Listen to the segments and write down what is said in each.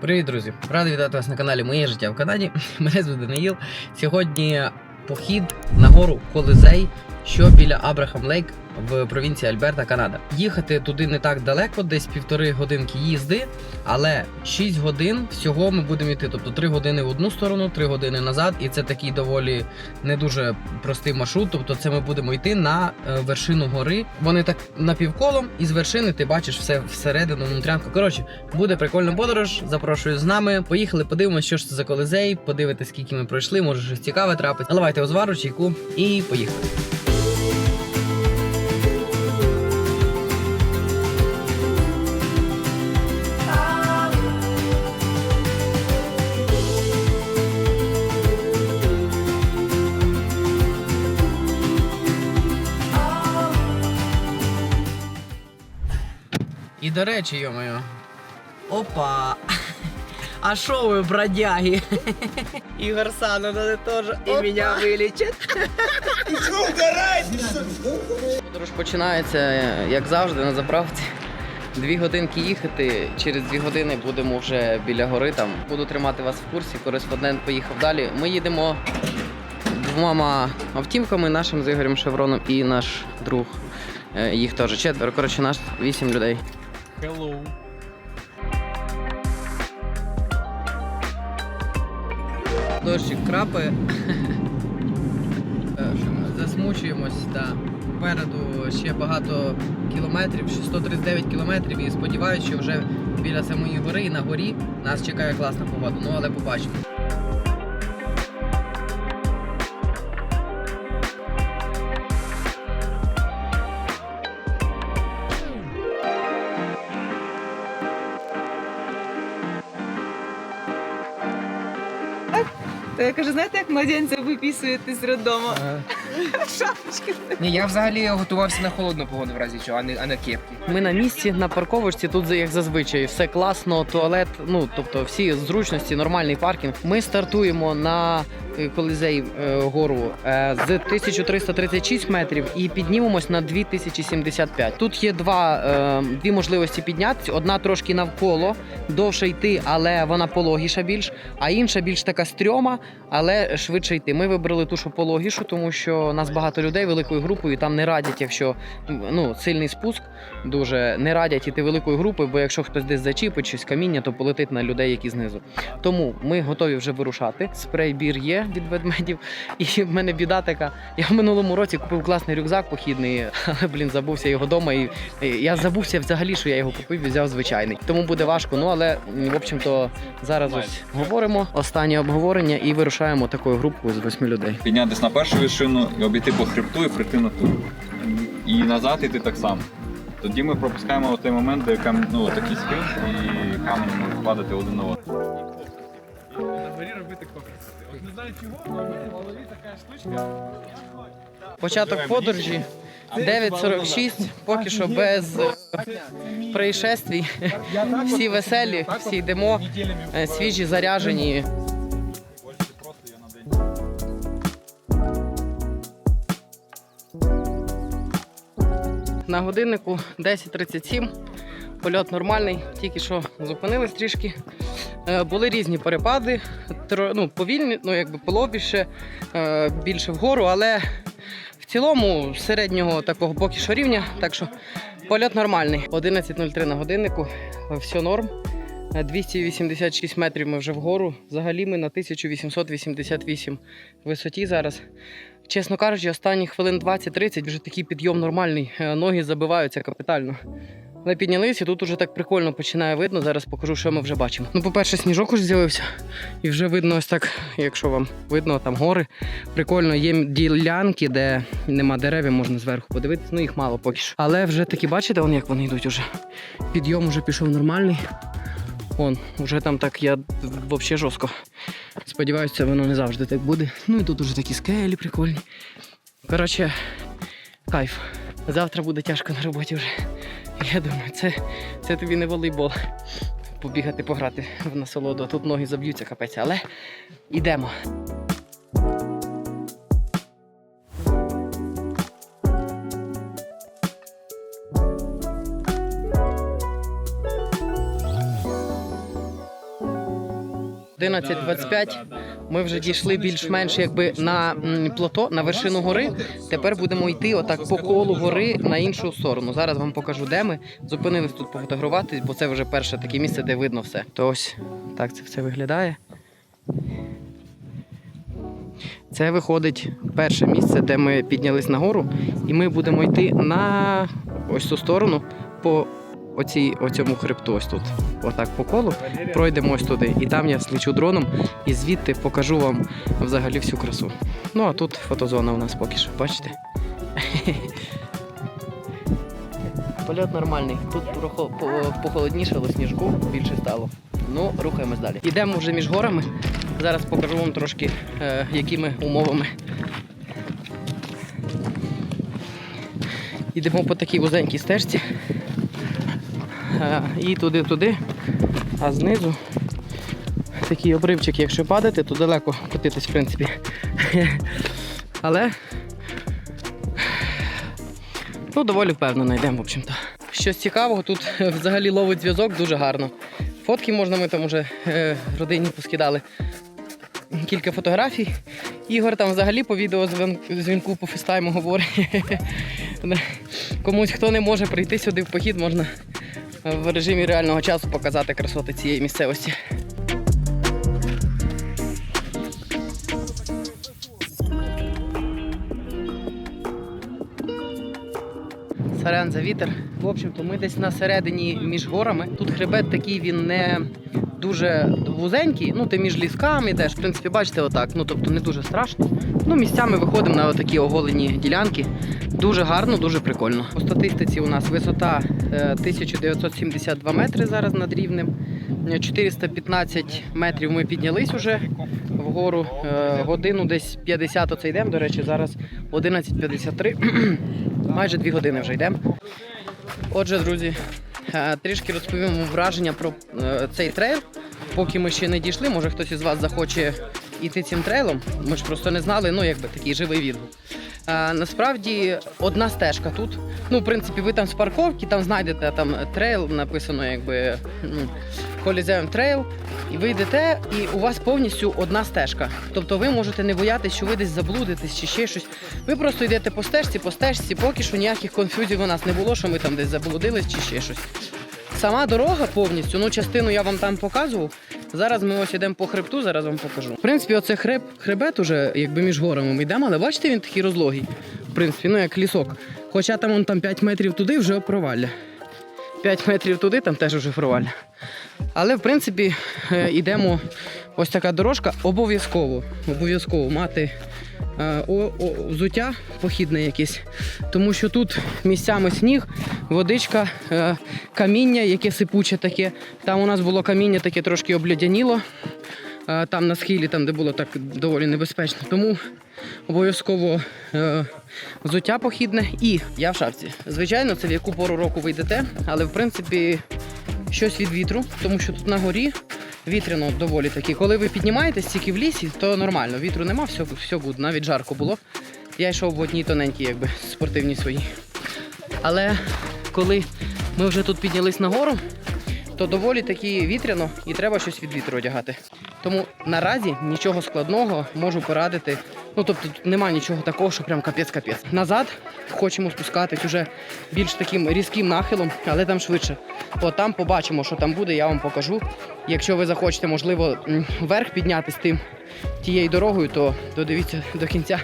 Привіт, друзі! Радий вітати вас на каналі Моє життя в Канаді. Мене звати Даниїл. Сьогодні похід на гору Колизей, що біля Абрахам Лейк в провінції Альберта, Канада. Їхати туди не так далеко, десь півтори годинки їзди, але 6 годин всього ми будемо йти. Тобто 3 години в одну сторону, 3 години назад. І це такий доволі не дуже простий маршрут. Тобто, це ми будемо йти на е, вершину гори. Вони так напівколом, і з вершини ти бачиш все всередину, внутрянку. Коротше, буде прикольна подорож. Запрошую з нами. Поїхали, подивимося, що ж це за колизей. Подивитися, скільки ми пройшли, може щось цікаве трапить. Наливайте озвару, чайку і поїхали. І до речі, йомою. Опа! А шо ви, бродяги? Ігор Сану надо тоже. І мене вилічать. Подорож починається, як завжди, на заправці. Дві годинки їхати. Через дві години будемо вже біля гори. Там буду тримати вас в курсі. Кореспондент поїхав далі. Ми їдемо двома автівками, нашим з Ігорем Шевроном і наш друг. Е, Їх теж четверо. Коротше, нас вісім людей. Hello. Дощик крапає. Е, Засмучуємось, так. Попереду ще багато кілометрів, ще 139 кілометрів, і сподіваюся, що вже біля самої гори і на горі нас чекає класна погода. Ну але побачимо. Кажу, знаєте, як младенця виписуєте з роддому? Шапочки. Ні, я взагалі готувався на холодну погоду в разі чого, а не, а не кепки. Ми на місці на парковочці. Тут як зазвичай все класно, туалет. Ну тобто всі зручності, нормальний паркінг. Ми стартуємо на е, колизей е, гору е, з 1336 метрів і піднімемось на 2075. Тут є два е, дві можливості піднятися. Одна трошки навколо, довше йти, але вона пологіша більш, а інша більш така стрьома, але швидше йти. Ми вибрали ту, що пологішу, тому що нас багато людей великою групою. Там не радять, якщо ну сильний спуск, дуже не радять іти великою групою, бо якщо хтось десь зачіпить щось каміння, то полетить на людей, які знизу. Тому ми готові вже вирушати. Спрей бір є від ведмедів. І в мене біда така. Я в минулому році купив класний рюкзак похідний, але блін, забувся його вдома. І і я забувся взагалі, що я його купив і взяв звичайний. Тому буде важко. Ну але в общем-то зараз ось говоримо. Останнє обговорення і вирушаємо такою групою з восьми людей. піднятися на першу вершину і обійти по хребту і прийти на ту. І назад іти так само. Тоді ми пропускаємо той момент, де кам... ну, такий схил і камені можуть падати один на одного. Початок подорожі 9.46, поки що без е, происшествій. Всі веселі, всі йдемо, е, свіжі, заряжені. На годиннику 10.37. Польот нормальний, тільки що зупинились трішки. Е, Були різні перепади, ну, повільні, ну якби полобіше, е, більше вгору, але в цілому середнього такого поки що рівня. Так що польот нормальний. 11.03 на годиннику, е, все норм. Е, 286 метрів ми вже вгору. Взагалі ми на 1888 висоті зараз. Чесно кажучи, останні хвилин 20-30 вже такий підйом нормальний. Е, Ноги забиваються капітально. Але піднялися, тут уже так прикольно починає видно. Зараз покажу, що ми вже бачимо. Ну, по-перше, сніжок уже з'явився. І вже видно ось так, якщо вам видно, там гори. Прикольно, є ділянки, де нема дерев, можна зверху подивитися. Ну їх мало поки що. Але вже такі, бачите, вон як вони йдуть уже. Підйом уже пішов нормальний. Вон, вже там так я взагалі жорстко. Сподіваюся, воно не завжди так буде. Ну і тут уже такі скелі прикольні. Коротше, кайф. Завтра буде тяжко на роботі вже. Я думаю, це, це тобі не волейбол. Побігати, пограти в насолоду, а тут ноги заб'ються капець, але йдемо. 11.25. Ми вже дійшли більш-менш якби на плато, на вершину гори. Тепер будемо йти отак по колу гори на іншу сторону. Зараз вам покажу, де ми. Зупинились тут пофотографувати, бо це вже перше таке місце, де видно все. То ось так це все виглядає. Це виходить перше місце, де ми піднялись нагору, і ми будемо йти на ось ту сторону по оцій, оцьому хребту. Ось тут. Отак по колу. Пройдемо ось туди. І там я слічу дроном, і звідти покажу вам взагалі всю красу. Ну а тут фотозона у нас поки що, бачите? Польот нормальний. Тут прохо- по- похолоднішало сніжку, більше стало. Ну, рухаємось далі. Йдемо вже між горами. Зараз покажу вам трошки, е, якими умовами. Йдемо по такій вузенькій стежці. І туди-туди. А знизу такий обривчик, якщо падати, то далеко котитись, в принципі. Але ну, доволі впевнено йдемо, в общем-то. Щось цікавого, тут взагалі ловить зв'язок дуже гарно. Фотки можна, ми там уже е, родині поскидали кілька фотографій. Ігор там взагалі по відеозвінку по фестайму говорить. Комусь, хто не може прийти сюди в похід, можна в режимі реального часу показати красоти цієї місцевості. Сорян за вітер. В общем-то, ми десь на середині між горами. Тут хребет такий, він не дуже вузенький. Ну, ти між лісками йдеш. В принципі, бачите, отак. Ну тобто не дуже страшно. Ну, місцями виходимо на такі оголені ділянки. Дуже гарно, дуже прикольно. По статистиці у нас висота е, 1972 метри зараз над рівнем. Е, 415 метрів ми піднялись уже вгору. Е, Годину десь 50 оце йдемо. До речі, зараз 11.53. Майже дві години вже йдемо. Отже, друзі, е, трішки розповім враження про е, цей трейл. Поки ми ще не дійшли, може хтось із вас захоче йти цим трейлом. Ми ж просто не знали, ну якби такий живий відгук. Е, Насправді одна стежка тут. Ну, в принципі, ви там з парковки, там знайдете там трейл, написано якби Coliseum Trail, і ви йдете, і у вас повністю одна стежка. Тобто ви можете не боятися, що ви десь заблудитесь чи ще щось. Ви просто йдете по стежці, по стежці, поки що ніяких конфузів у нас не було, що ми там десь заблудились чи ще щось. Сама дорога повністю, ну частину я вам там показував. Зараз ми ось йдемо по хребту, зараз вам покажу. В принципі, оце хреб, хребет уже якби між горами ми йдемо, але бачите, він такий розлогий. В принципі, ну як лісок. Хоча там он там 5 метрів туди вже провалля. 5 метрів туди, там теж вже провалля. Але в принципі е, йдемо ось така дорожка. Обов'язково обов'язково мати е, взуття похідне якесь, тому що тут місцями сніг, водичка, е, каміння, яке сипуче таке. Там у нас було каміння таке трошки облядяніло. Там на схилі, там де було так доволі небезпечно. Тому обов'язково е, взуття похідне і я в шапці. Звичайно, це в яку пору року ви йдете, але в принципі щось від вітру, тому що тут на горі вітряно доволі таки. Коли ви піднімаєтесь тільки в лісі, то нормально. Вітру нема, все, все гуд, навіть жарко було. Я йшов в одній тоненькій, якби спортивній своїй. Але коли ми вже тут піднялись нагору, то доволі таки вітряно і треба щось від вітру одягати. Тому наразі нічого складного можу порадити. Ну тобто тут немає нічого такого, що прям капець-капець. Назад хочемо спускатись уже більш таким різким нахилом, але там швидше. От там побачимо, що там буде, я вам покажу. Якщо ви захочете, можливо, вверх піднятись тим тією дорогою, то додивіться до кінця.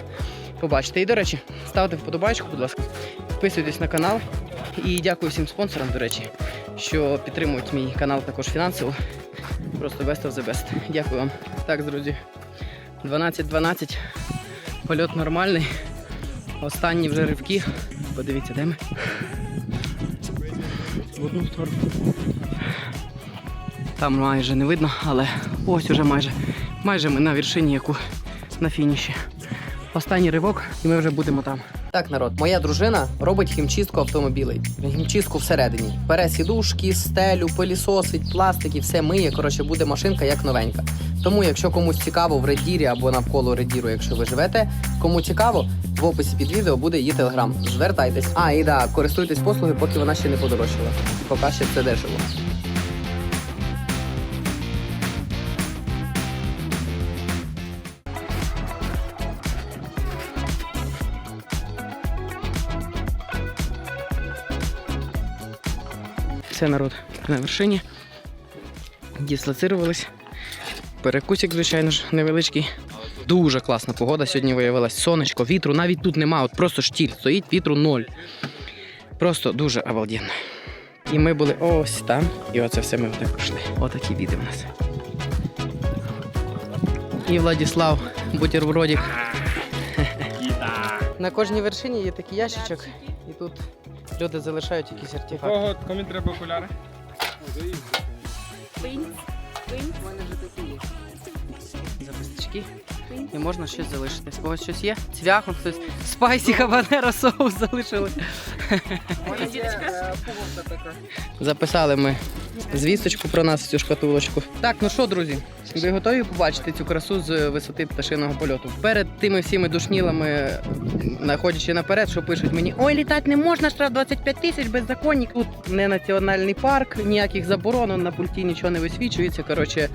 Побачите. І, до речі, ставте вподобайку, будь ласка, підписуйтесь на канал. І дякую всім спонсорам, до речі, що підтримують мій канал також фінансово. Просто best of the best. Дякую вам. Так, друзі. 12-12. Польот нормальний. Останні вже ривки. Подивіться, де ми. В одну сторону. Там майже не видно, але ось уже майже. Майже ми на вершині, яку на фініші. Останній ривок, і ми вже будемо там. Так, народ, моя дружина робить хімчистку автомобілей. Хімчистку всередині. Бере сідушки, стелю, пилісосить, пластик і все миє. Коротше, буде машинка як новенька. Тому, якщо комусь цікаво в редірі або навколо редіру, якщо ви живете, кому цікаво, в описі під відео буде її телеграм. Звертайтесь. А, і да, користуйтесь послуги, поки вона ще не подорожчала. Поки ще це дешево. Все народ на вершині. Дислоцирувались. Перекусик, звичайно ж, невеличкий. Дуже класна погода сьогодні виявилась. Сонечко, вітру навіть тут нема, от просто штіль стоїть, вітру ноль. Просто дуже обалденно. І ми були ось там, і оце все ми отак пройшли. Отакі віди в нас. І Владіслав, бутербродик. На кожній вершині є такий ящичок, і тут люди залишають якісь артефакти. Кого кому треба окуляри? записнички. І можна щось залишити. З когось щось є? Цвяху, хтось спайсі хабанеро соус залишили. Записали ми звісточку про нас цю шкатулочку. Так, ну що, друзі, ви готові побачити цю красу з висоти пташиного польоту? Перед тими всіми душнілами, находячи наперед, що пишуть мені: ой, літати не можна, штраф 25 тисяч, беззаконник. Тут не національний парк, ніяких заборон, на пульті нічого не висвічується. Коротше,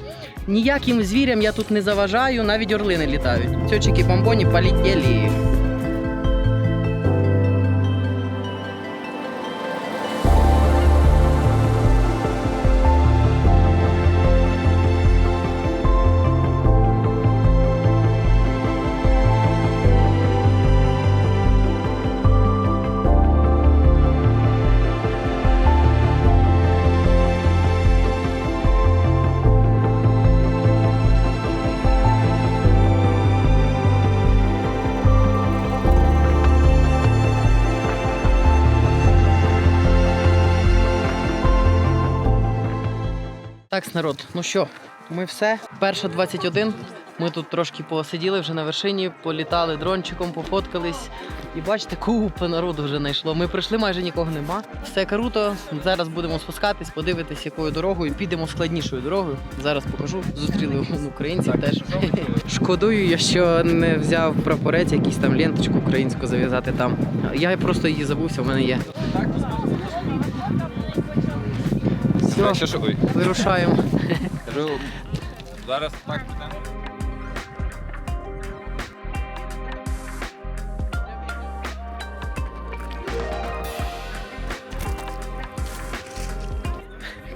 ніяким звірям я тут не заважаю, навіть орли не летают. Цьочики бомбони полетіли. Так, народ, ну що, ми все. Перша 21. Ми тут трошки посиділи вже на вершині, політали дрончиком, пофоткались. І бачите, купа народу вже знайшло. Ми прийшли, майже нікого нема. Все круто. Зараз будемо спускатись, подивитись, якою дорогою. Підемо складнішою дорогою. Зараз покажу. Зустріли українців теж. Шкодую, я що не взяв прапорець, якийсь там ленточку українську зав'язати там. Я просто її забувся, в мене є. Все, Ще що ой, вирушаємо. кажу, зараз так підемо.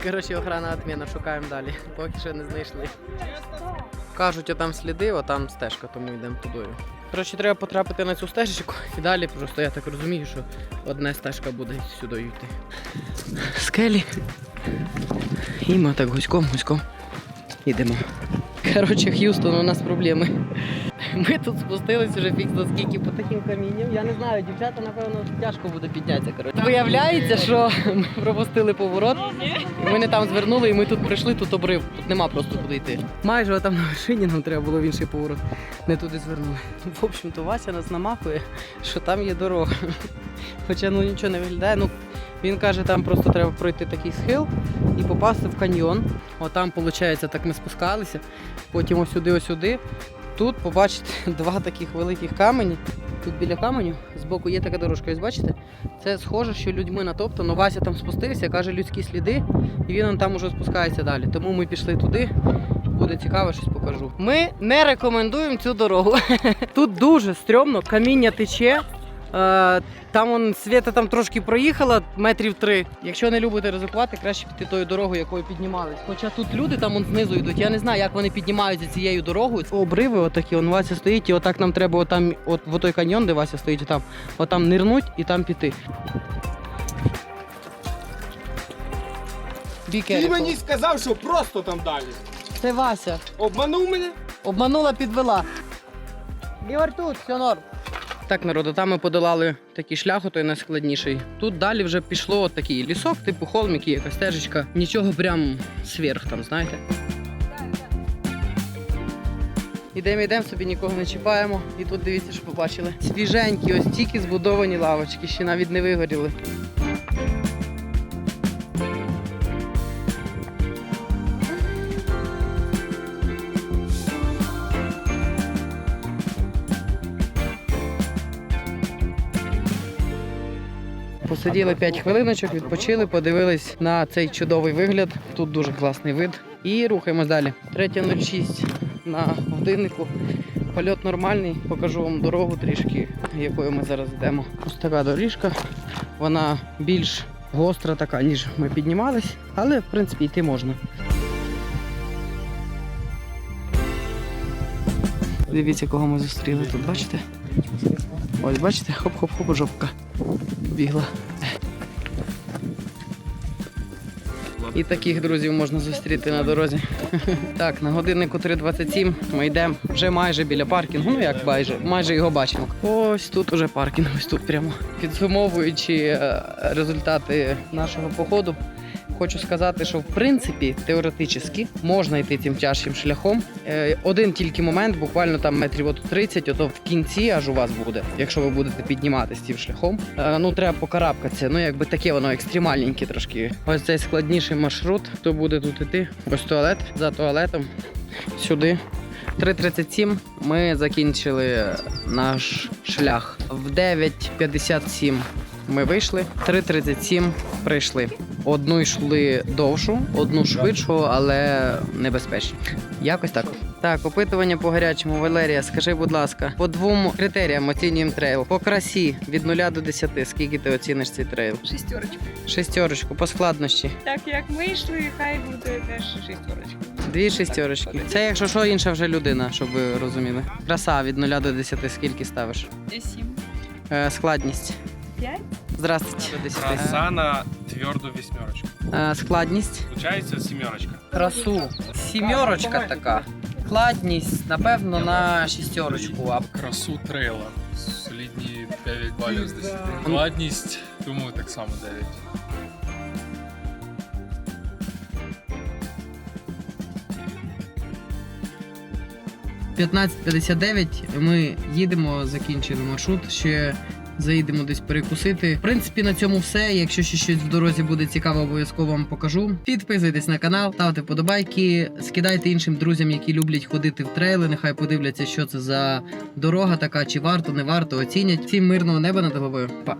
Коротше, охрана відміна, шукаємо далі, поки що не знайшли. Кажуть, отам сліди, отам стежка, тому йдемо туди. Коротше, треба потрапити на цю стежечку і далі просто я так розумію, що одна стежка буде сюди йти. Скелі. І ми так гуськом, гуськом йдемо. Коротше, Х'юстон, у нас проблеми. Ми тут спустились вже фікс за скільки по таким камінням. Я не знаю, дівчата, напевно, тяжко буде піднятися. Коротше. Виявляється, що ми пропустили поворот, і ми не там звернули, і ми тут прийшли, тут обрив. Тут нема просто куди йти. Майже там на вершині нам треба було в інший поворот. Не туди звернули. В общем-то, Вася нас намахує, що там є дорога. Хоча ну нічого не виглядає. Ну, він каже, там просто треба пройти такий схил і попасти в каньйон. Отам, виходить, так ми спускалися. Потім ось сюди, ось. Тут побачите два таких великих камені. Тут біля каменю збоку є така дорожка, ось бачите? Це схоже, що людьми натоптано. Вася там спустився, каже людські сліди, і він там уже спускається далі. Тому ми пішли туди. Буде цікаво, щось покажу. Ми не рекомендуємо цю дорогу. Тут дуже стрьомно, каміння тече. Е, Там он Свята там трошки проїхала метрів три. Якщо не любите ризикувати, краще піти тою дорогою, якою піднімались. Хоча тут люди там он знизу йдуть. Я не знаю, як вони піднімаються цією дорогою. Обриви отакі, он Вася стоїть, і отак нам треба отам, от в той каньйон, де Вася стоїть, отам, отам нирнуть і там піти. Ти мені сказав, що просто там далі. Це Вася. Обманув мене? Обманула, підвела. Ігор тут, все норм. Так, народу, там ми подолали такий шлях, той найскладніший. Тут далі вже пішло от такий лісок, типу холмик, якась стежечка. Нічого прям сверх там, знаєте. Ідемо, йдемо, собі нікого не чіпаємо. І тут дивіться, що побачили. Свіженькі, ось тільки збудовані лавочки, ще навіть не вигоріли. Посиділи 5 хвилиночок, відпочили, подивились на цей чудовий вигляд. Тут дуже класний вид. І рухаємось далі. 3.06 на годиннику. Польот нормальний, покажу вам дорогу трішки, якою ми зараз йдемо. Ось така доріжка. Вона більш гостра така, ніж ми піднімались, але в принципі йти можна. Дивіться, кого ми зустріли тут, бачите? Ось бачите, хоп-хоп-хоп, жопка бігла. І таких друзів можна зустріти на дорозі. Так, на годиннику 3.27 ми йдемо вже майже біля паркінгу. Ну як майже, майже його бачимо. Ось тут уже паркінг, ось тут прямо. Підсумовуючи е, результати нашого походу, хочу сказати, що в принципі теоретично можна йти цим тяжким шляхом. Е, Один тільки момент, буквально там метрів от 30, ото в кінці аж у вас буде, якщо ви будете підніматися цим шляхом. Е, Ну треба покарабкатися. Ну якби таке воно екстремальненьке трошки. Ось цей складніший маршрут. Хто буде тут іти? Ось туалет за туалетом. Сюди. 3.37 ми закінчили наш шлях. В 9.57 ми вийшли, 3.37 прийшли. Одну йшли довшу, одну швидшу, але небезпечні. Якось так. Так, опитування по гарячому. Валерія, скажи, будь ласка, по двом критеріям оцінюємо трейл. По красі від 0 до 10. Скільки ти оціниш цей трейл? Шестерочку. Шестерочку, по складності. Так як ми йшли, хай буде теж шестерочка. Дві шестерочки. Це якщо що інша вже людина, щоб ви розуміли. Краса від 0 до 10 скільки ставиш? Сім. Е, складність. П'ять? Здравствуйте. До 10. Краса на тверду вісьмерочку. Е, складність. Получається сімерочка. Красу. Сімерочка така. Складність, напевно, на шістерочку. А Красу трейла. Солідні 9 балів з 10. Складність, думаю, так само 9. в 15.59 ми їдемо, закінчили маршрут. Ще заїдемо десь перекусити. В принципі, на цьому все. Якщо ще щось в дорозі буде цікаво, обов'язково вам покажу. Підписуйтесь на канал, ставте подобайки, скидайте іншим друзям, які люблять ходити в трейли. Нехай подивляться, що це за дорога така, чи варто, не варто, оцінять. Всім мирного неба над головою. Па.